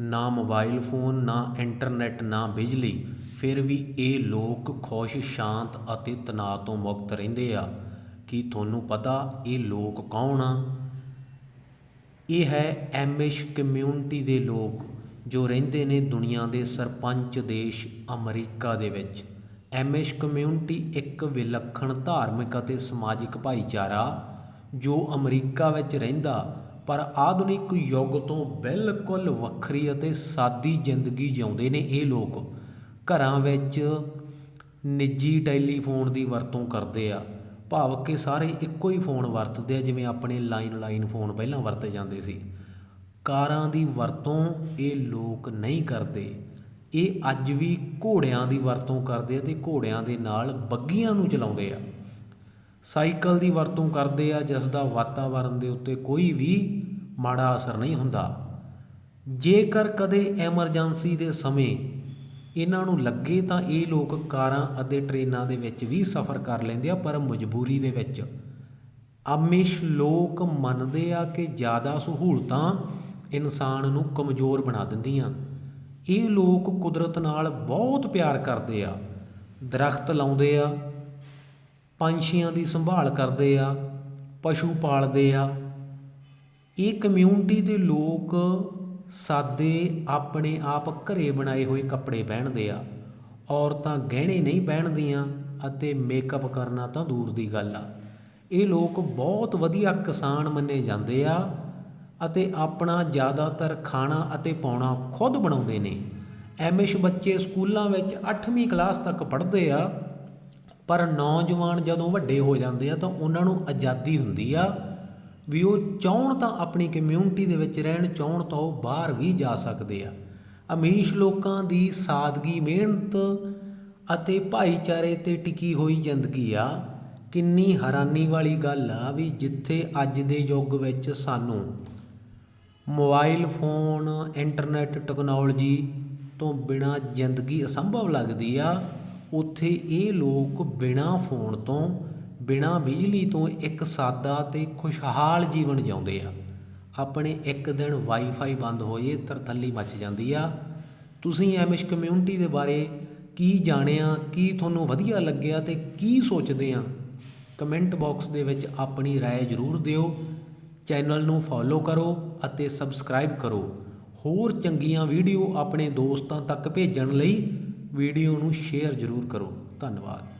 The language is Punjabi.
ਨਾ ਮੋਬਾਈਲ ਫੋਨ, ਨਾ ਇੰਟਰਨੈਟ, ਨਾ ਬਿਜਲੀ। ਫਿਰ ਵੀ ਇਹ ਲੋਕ ਖੁਸ਼, ਸ਼ਾਂਤ ਅਤੇ ਤਣਾਅ ਤੋਂ ਮੁਕਤ ਰਹਿੰਦੇ ਆ। ਕੀ ਤੁਹਾਨੂੰ ਪਤਾ ਇਹ ਲੋਕ ਕੌਣ ਆ? ਇਹ ਹੈ ਐਮਿਸ਼ ਕਮਿਊਨਿਟੀ ਦੇ ਲੋਕ ਜੋ ਰਹਿੰਦੇ ਨੇ ਦੁਨੀਆ ਦੇ ਸਰਪੰਚ ਦੇਸ਼ ਅਮਰੀਕਾ ਦੇ ਵਿੱਚ। ਐਮਿਸ਼ ਕਮਿਊਨਿਟੀ ਇੱਕ ਵਿਲੱਖਣ ਧਾਰਮਿਕ ਅਤੇ ਸਮਾਜਿਕ ਭਾਈਚਾਰਾ ਜੋ ਅਮਰੀਕਾ ਵਿੱਚ ਰਹਿੰਦਾ ਪਰ ਆਧੁਨਿਕ ਯੁੱਗ ਤੋਂ ਬਿਲਕੁਲ ਵੱਖਰੀ ਅਤੇ ਸਾਦੀ ਜ਼ਿੰਦਗੀ ਜਿਉਂਦੇ ਨੇ ਇਹ ਲੋਕ। ਘਰਾਂ ਵਿੱਚ ਨਿੱਜੀ ਟੈਲੀਫੋਨ ਦੀ ਵਰਤੋਂ ਕਰਦੇ ਆ। ਭਾਵ ਕਿ ਸਾਰੇ ਇੱਕੋ ਹੀ ਫੋਨ ਵਰਤਦੇ ਆ, ਜਿਵੇਂ ਆਪਣੇ ਲਾਈਨ ਲਾਈਨ ਫੋਨ ਪਹਿਲਾਂ ਵਰਤੇ ਜਾਂਦੇ ਸੀ। ਕਾਰਾਂ ਦੀ ਵਰਤੋਂ ਇਹ ਲੋਕ ਨਹੀਂ ਕਰਦੇ। ਇਹ ਅੱਜ ਵੀ ਘੋੜਿਆਂ ਦੀ ਵਰਤੋਂ ਕਰਦੇ ਆ ਤੇ ਘੋੜਿਆਂ ਦੇ ਨਾਲ ਬੱਗੀਆਂ ਨੂੰ ਚਲਾਉਂਦੇ ਆ। ਸਾਈਕਲ ਦੀ ਵਰਤੋਂ ਕਰਦੇ ਆ, ਜਿਸ ਦਾ ਵਾਤਾਵਰਣ ਦੇ ਉੱਤੇ ਕੋਈ ਵੀ ਮਾੜਾ ਅਸਰ ਨਹੀਂ ਹੁੰਦਾ। ਜੇਕਰ ਕਦੇ ਐਮਰਜੈਂਸੀ ਦੇ ਸਮੇਂ ਇਹਨਾਂ ਨੂੰ ਲੱਗੇ ਤਾਂ ਇਹ ਲੋਕ ਕਾਰਾਂ ਅਤੇ ਟ੍ਰੇਨਾਂ ਦੇ ਵਿੱਚ ਵੀ ਸਫ਼ਰ ਕਰ ਲੈਂਦੇ ਆ, ਪਰ ਮਜਬੂਰੀ ਦੇ ਵਿੱਚ। ਆਮਿਸ਼ ਲੋਕ ਮੰਨਦੇ ਆ ਕਿ ਜ਼ਿਆਦਾ ਸਹੂਲਤਾਂ ਇਨਸਾਨ ਨੂੰ ਕਮਜ਼ੋਰ ਬਣਾ ਦਿੰਦੀਆਂ। ਇਹ ਲੋਕ ਕੁਦਰਤ ਨਾਲ ਬਹੁਤ ਪਿਆਰ ਕਰਦੇ ਆ। ਦਰਖਤ ਲਾਉਂਦੇ ਆ ਪੰਛੀਆਂ ਦੀ ਸੰਭਾਲ ਕਰਦੇ ਆ, ਪਸ਼ੂ ਪਾਲਦੇ ਆ। ਇਹ ਕਮਿਊਨਿਟੀ ਦੇ ਲੋਕ ਸਾਦੇ ਆਪਣੇ ਆਪ ਘਰੇ ਬਣਾਏ ਹੋਏ ਕੱਪੜੇ ਪਹਿਨਦੇ ਆ। ਔਰਤਾਂ ਗਹਿਣੇ ਨਹੀਂ ਪਹਿਨਦੀਆਂ ਅਤੇ ਮੇਕਅਪ ਕਰਨਾ ਤਾਂ ਦੂਰ ਦੀ ਗੱਲ ਆ। ਇਹ ਲੋਕ ਬਹੁਤ ਵਧੀਆ ਕਿਸਾਨ ਮੰਨੇ ਜਾਂਦੇ ਆ ਅਤੇ ਆਪਣਾ ਜ਼ਿਆਦਾਤਰ ਖਾਣਾ ਅਤੇ ਪਾਉਣਾ ਖੁਦ ਬਣਾਉਂਦੇ ਨੇ। ਐਮਿਸ਼ ਬੱਚੇ ਸਕੂਲਾਂ ਵਿੱਚ 8ਵੀਂ ਕਲਾਸ ਤੱਕ ਪੜ੍ਹਦੇ ਆ ਪਰ ਨੌਜਵਾਨ ਜਦੋਂ ਵੱਡੇ ਹੋ ਜਾਂਦੇ ਆ ਤਾਂ ਉਹਨਾਂ ਨੂੰ ਆਜ਼ਾਦੀ ਹੁੰਦੀ ਆ ਵੀ ਉਹ ਚਾਹਣ ਤਾਂ ਆਪਣੀ ਕਮਿਊਨਿਟੀ ਦੇ ਵਿੱਚ ਰਹਿਣ, ਚਾਹਣ ਤਾਂ ਉਹ ਬਾਹਰ ਵੀ ਜਾ ਸਕਦੇ ਆ। ਅਮੀਸ਼ ਲੋਕਾਂ ਦੀ ਸਾਦਗੀ, ਮਿਹਨਤ ਅਤੇ ਭਾਈਚਾਰੇ ਤੇ ਟਿਕੀ ਹੋਈ ਜ਼ਿੰਦਗੀ ਆ। ਕਿੰਨੀ ਹੈਰਾਨੀ ਵਾਲੀ ਗੱਲ ਆ ਵੀ ਜਿੱਥੇ ਅੱਜ ਦੇ ਯੁੱਗ ਵਿੱਚ ਸਾਨੂੰ ਮੋਬਾਈਲ ਫੋਨ, ਇੰਟਰਨੈਟ, ਟੈਕਨੋਲੋਜੀ ਤੋਂ ਬਿਨਾ ਜ਼ਿੰਦਗੀ ਅਸੰਭਵ ਲੱਗਦੀ ਆ। ਉੱਥੇ ਇਹ ਲੋਕ ਬਿਨਾ ਫੋਨ ਤੋਂ ਬਿਨਾ ਬਿਜਲੀ ਤੋਂ ਇੱਕ ਸਾਦਾ ਤੇ ਖੁਸ਼ਹਾਲ ਜੀਵਨ ਜਿਉਂਦੇ ਆ ਆਪਣੇ ਇੱਕ ਦਿਨ ਵਾਈਫਾਈ ਬੰਦ ਹੋ ਜੇ ਤਰਥੱਲੀ ਮੱਚ ਜਾਂਦੀ ਆ ਤੁਸੀਂ ਐਮਿਸ਼ ਕਮਿਊਨਿਟੀ ਦੇ ਬਾਰੇ ਕੀ ਜਾਣਿਆ ਕੀ ਤੁਹਾਨੂੰ ਵਧੀਆ ਲੱਗਿਆ ਤੇ ਕੀ ਸੋਚਦੇ ਆ ਕਮੈਂਟ ਬਾਕਸ ਦੇ ਵਿੱਚ ਆਪਣੀ رائے ਜ਼ਰੂਰ ਦਿਓ ਚੈਨਲ ਨੂੰ ਫੋਲੋ ਕਰੋ ਅਤੇ ਸਬਸਕ੍ਰਾਈਬ ਕਰੋ ਹੋਰ ਚੰਗੀਆਂ ਵੀਡੀਓ ਆਪਣੇ ਦੋਸਤਾਂ ਤੱਕ ਭੇਜਣ ਲਈ ਵੀਡੀਓ ਨੂੰ ਸ਼ੇਅਰ ਜ਼ਰੂਰ ਕਰੋ। ਧੰਨਵਾਦ।